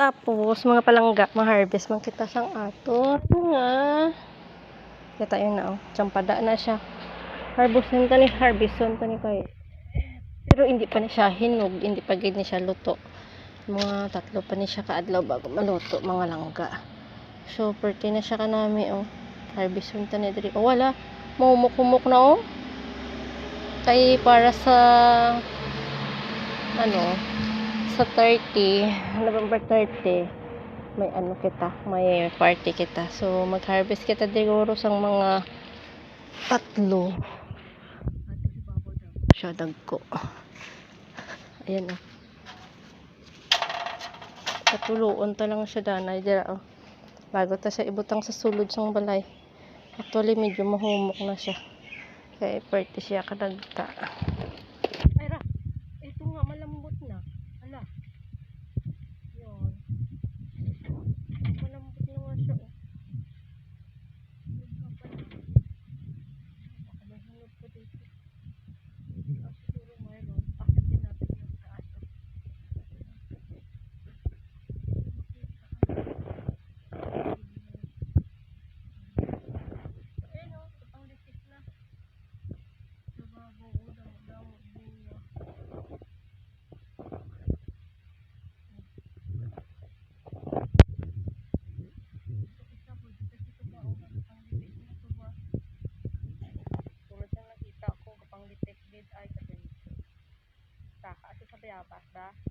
Tapos, mga palangga, ma-harvest man kita sang ato. Ito nga. Kita yun na, oh. Champada na siya. Harvest na ni harvest na ni kay. Pero hindi pa ni siya hinog, hindi pa gid ni siya luto. Mga tatlo pa ni siya kaadlaw bago maluto, mga langga. So, perti na siya kanami, oh. Harvest na ni diri. Oh, wala. Mumuk-humuk na, oh. Kay para sa ano, sa 30, November 30, may ano kita, may party kita. So, mag-harvest kita siguro sa mga tatlo. Siya dagko. Ayan oh. Katuluon ta lang siya danay dira oh. Bago ta siya ibutang sa sulod sang balay. Actually, medyo mahumok na siya. Kaya party siya kadagta. Punjab ਵੱਸਦਾ